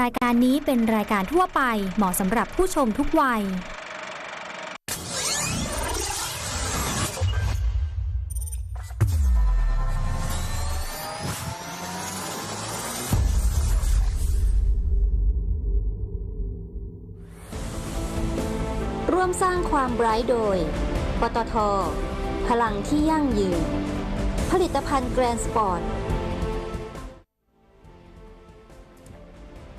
รายการนี้เป็นรายการทั่วไปเหมาะสำหรับผู้ชมทุกวัย ร่วมสร้างความไบรท์โดย ปตท พลังที่ยั่งยืน ผลิตภัณฑ์แกรนสปอร์ต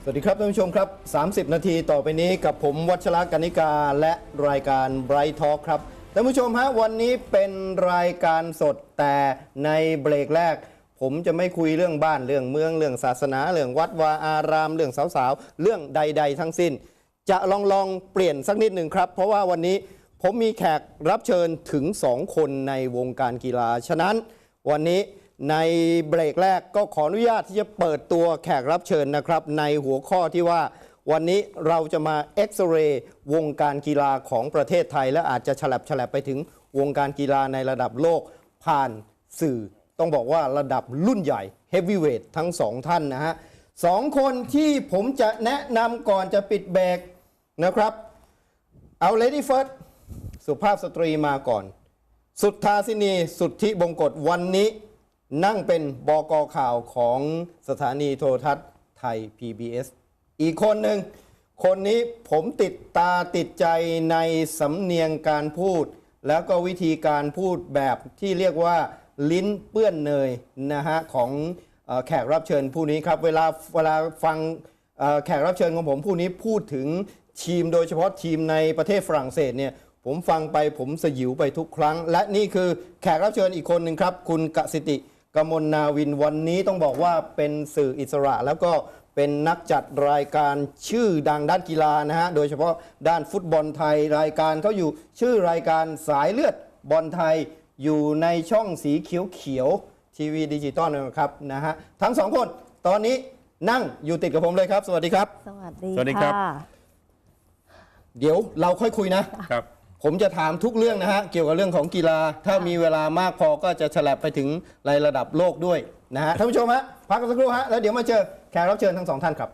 สวัสดีครับท่านผู้ชมครับ 30 นาทีต่อไปนี้กับผมวัชระกนิกาและรายการ Bright Talk ครับท่านผู้ชมฮะวันนี้เป็นรายการสดแต่ในเบรกแรก ผมจะไม่คุยเรื่องบ้านเรื่องเมืองเรื่องศาสนา เรื่องวัดวาอาราม เรื่องสาวๆ เรื่องใด ๆ ทั้งสิ้น จะลองลองเปลี่ยนสักนิดหนึ่งครับ เพราะว่าวันนี้ผมมีแขกรับเชิญถึง 2 คนในวงการกีฬาฉะนั้น วันนี้ ในเบรกแรกก็ขออนุญาตที่จะเปิดตัวแขกรับเชิญนะครับ ในหัวข้อที่ว่า วันนี้เราจะมาเอ็กซเรย์วงการกีฬาของประเทศไทย และอาจจะฉลับฉลับไปถึงวงการกีฬาในระดับโลกผ่านสื่อ ต้องบอกว่าระดับรุ่นใหญ่เฮฟวีเวททั้งสองท่านนะฮะสองคนที่ผมจะแนะนำก่อนจะปิดเบรกนะครับ เอา Lady First สุภาพสตรีมาก่อน สุทธาสินีสุทธิบงกฎวันนี้ นั่งเป็นบกข่าวของสถานีโทรทัศน์ไทย PBS อีกคนหนึ่ง คนนี้ผมติดตาติดใจในสำเนียงการพูด แล้วก็วิธีการพูดแบบที่เรียกว่าลิ้นเปื้อนเนยนะฮะของแขกรับเชิญผู้นี้ครับ เวลาเวลาฟังแขกรับเชิญของผมผู้นี้พูดถึงทีมโดยเฉพาะทีมในประเทศฝรั่งเศสเนี่ยผมฟังไปผมสยิวไปทุกครั้ง และนี่คือแขกรับเชิญอีกคนหนึ่งครับ คุณกสิติ กมลนาวินวันนี้ต้องบอกว่าเป็นสื่ออิสระ แล้วก็เป็นนักจัดรายการชื่อดังด้านกีฬานะฮะ โดยเฉพาะด้านฟุตบอลไทยรายการเขาอยู่ชื่อรายการสายเลือดบอลไทยอยู่ในช่องสีเขียวเขียวๆทีวีดิจิตอลนะครับนะฮะทั้งสองคนตอนนี้นั่งอยู่ติดกับผมเลยครับ สวัสดีครับ สวัสดีสวัสดีครับะ เดี๋ยวเราค่อยคุยนะครับ ผมจะถามทุกเรื่องนะฮะ เกี่ยวกับเรื่องของกีฬา ถ้ามีเวลามากพอก็จะฉลับไปถึงในระดับโลกด้วยนะฮะท่านผู้ชมฮะพักกันสักครู่ฮะแล้วเดี๋ยวมาเจอแขกรับเชิญทั้งสองท่านครับ